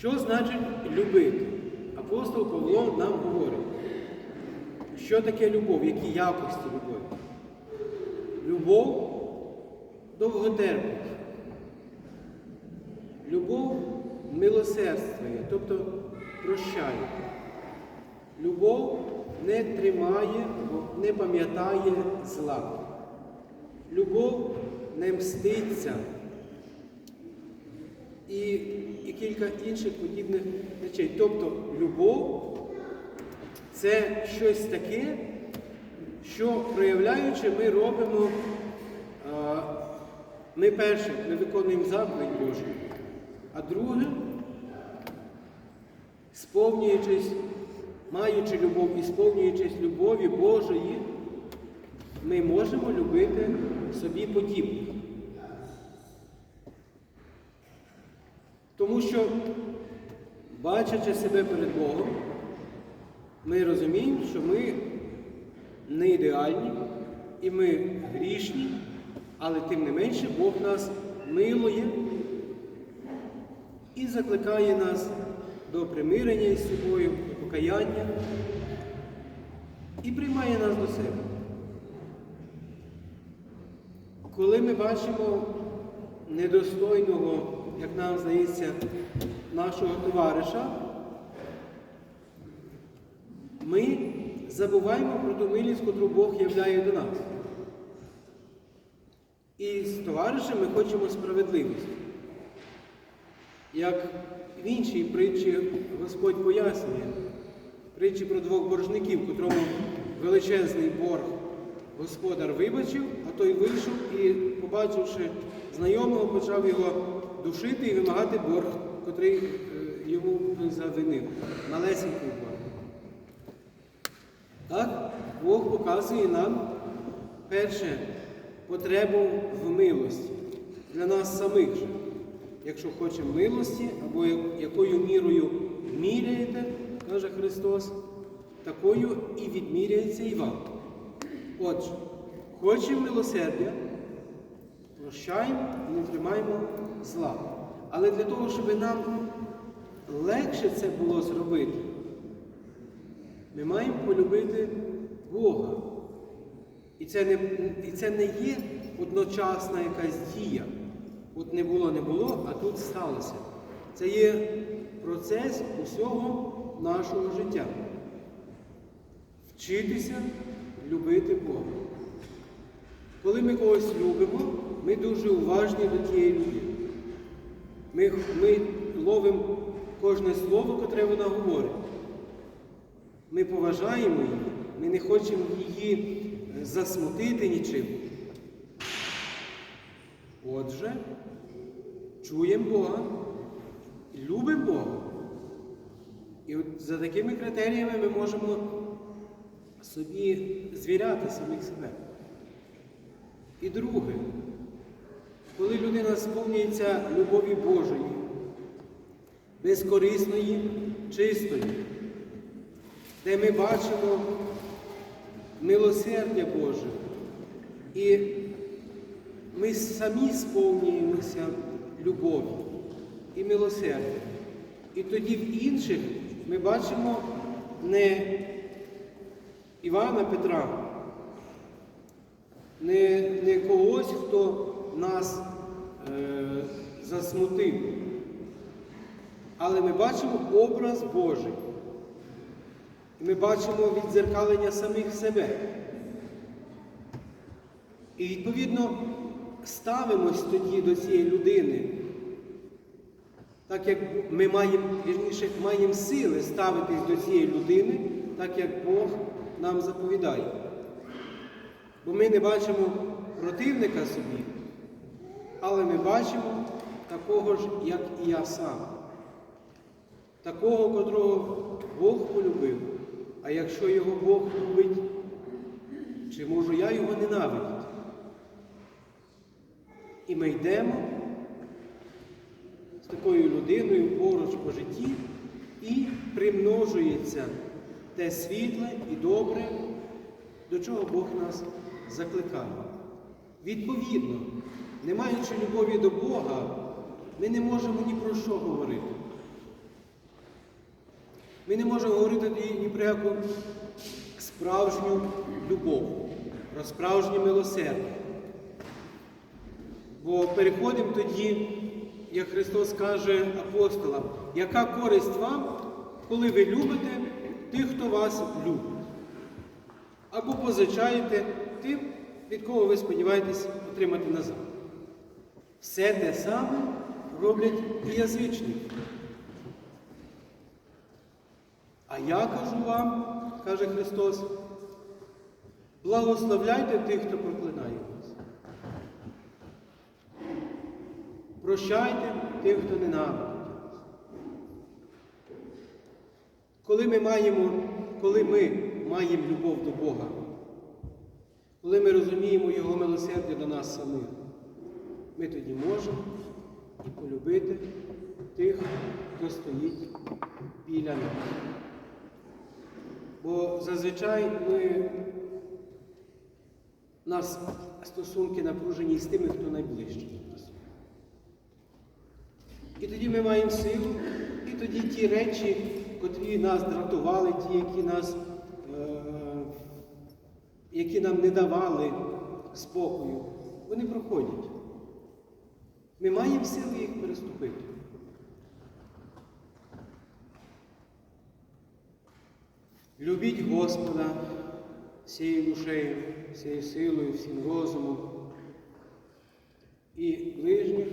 Що значить любити? Апостол Павло нам говорить, що таке любов, які якості любові? Любов довготерпить. Любов милосердствує, тобто прощає. Любов не тримає, не пам'ятає зла. Любов не мститься. І, і кілька інших подібних речей. Тобто любов це щось таке, що проявляючи, ми робимо, а, ми перше, ми виконуємо заповідь Божу, а друге, сповнюючись, маючи любов і сповнюючись любові Божої, ми можемо любити собі подібних. Тому що, бачачи себе перед Богом, ми розуміємо, що ми не ідеальні і ми грішні, але тим не менше Бог нас милує і закликає нас до примирення із собою, до покаяння і приймає нас до себе. Коли ми бачимо недостойного, як нам здається, нашого товариша, ми забуваємо про ту милість, котру Бог являє до нас. І з товаришем ми хочемо справедливості. Як в іншій притчі Господь пояснює, притчі про двох боржників, котрому величезний борг господар вибачив, а той вийшов і, побачивши знайомого, почав його душити і вимагати борг, котрий е, йому завинив. Малесенький борг. Так, Бог показує нам перше потребу в милості для нас самих же. Якщо хочемо милості, або якою мірою міряєте, каже Христос, такою і відміряється і вам. Отже, хочемо милосердя, прощаємо і не тримаємо зла. Але для того, щоб нам легше це було зробити, ми маємо полюбити Бога. І це не, і це не є одночасна якась дія. От не було, не було, а тут сталося. Це є процес усього нашого життя. Вчитися любити Бога. Коли ми когось любимо, ми дуже уважні до тієї людини. Ми, ми ловимо кожне слово, котре вона говорить. Ми поважаємо її, ми не хочемо її засмутити нічим. Отже, чуємо Бога, любимо Бога. І от за такими критеріями ми можемо собі звіряти самих себе. І друге, коли людина сповнюється любові Божої, безкорисної, чистої, де ми бачимо милосердя Боже, і ми самі сповнюємося любові і милосердя. І тоді в інших ми бачимо не Івана Петра, не, не когось, хто нас засмутив, але ми бачимо образ Божий. Ми бачимо віддзеркалення самих себе. І відповідно ставимось тоді до цієї людини, так як ми маємо, вірніше, маємо сили ставитись до цієї людини, так як Бог нам заповідає. Бо ми не бачимо противника собі, але ми бачимо такого ж, як і я сам, такого, котрого Бог полюбив. А якщо його Бог любить, чи можу я його ненавидіти? І ми йдемо з такою людиною поруч по житті і примножується те світле і добре, до чого Бог нас закликає. Відповідно, не маючи любові до Бога, ми не можемо ні про що говорити. Ми не можемо говорити ні про яку справжню любов, про справжнє милосердя. Бо переходимо тоді, як Христос каже апостолам, яка користь вам, коли ви любите тих, хто вас любить, або позичаєте тим, від кого ви сподіваєтесь отримати назад. Все те саме роблять і язичники. А я кажу вам, каже Христос, благословляйте тих, хто проклинає вас. Прощайте тих, хто ненавидить вас. Коли ми маємо, коли ми маємо любов до Бога, коли ми розуміємо Його милосердя до нас самих, ми тоді можемо і полюбити тих, хто стоїть біля нас. Бо зазвичай ми, нас стосунки напружені з тими, хто найближчий до нас. І тоді ми маємо силу, і тоді ті речі, котрі нас дратували, ті, які нас, е, які нам не давали спокою, вони проходять. Ми маємо сили їх переступити. Любіть Господа всією душею, всією силою, всім розумом і ближніх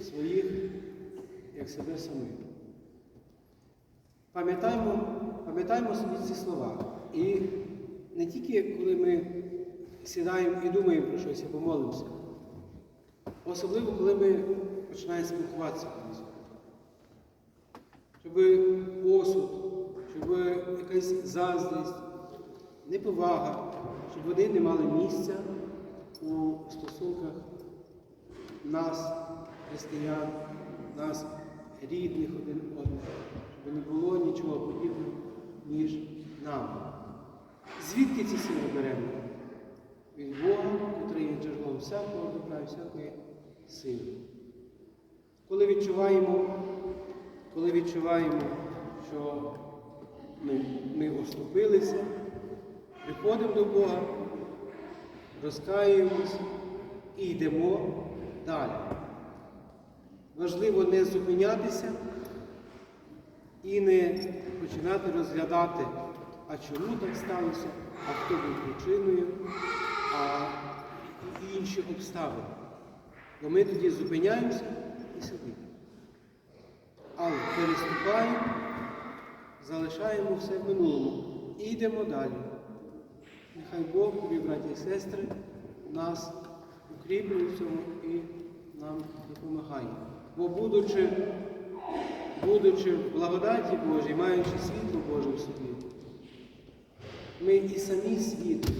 своїх, як себе самих. Пам'ятаємо, пам'ятаємо собі ці слова. І не тільки коли ми сідаємо і думаємо про щось або молимося, особливо коли ми починаємо спілкуватися це. Щоб осуд, щоб якась заздрість, неповага, щоб вони не мали місця у стосунках нас, християн, нас, рідних один одних, щоб не було нічого подібного, ніж нам. Звідки ці сили беремо? Від Бога, який є джерелом всякого добра і всякої сили. Коли відчуваємо, коли відчуваємо, що ми, ми оступилися, приходимо до Бога, розкаюємось і йдемо далі. Важливо не зупинятися і не починати розглядати, а чому так сталося, а хто був причиною, а інші обставини. Бо ми тоді зупиняємося і сидимо. Але переступаємо, залишаємо все в минулому і йдемо далі. Нехай Бог, любі браті і сестри, нас укріплює в цьому і нам допомагає. Бо будучи, будучи в благодаті Божій, маючи світло Боже в собі, ми і самі світло,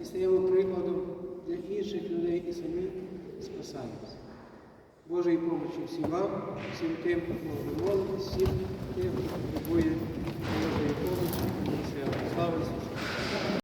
і стаємо прикладом для інших людей і самі спасаємося. Божої помочі всім вам, всім тим, хто може молитись, всім тим, хто потребує Божої помочі. Слава Ісусу!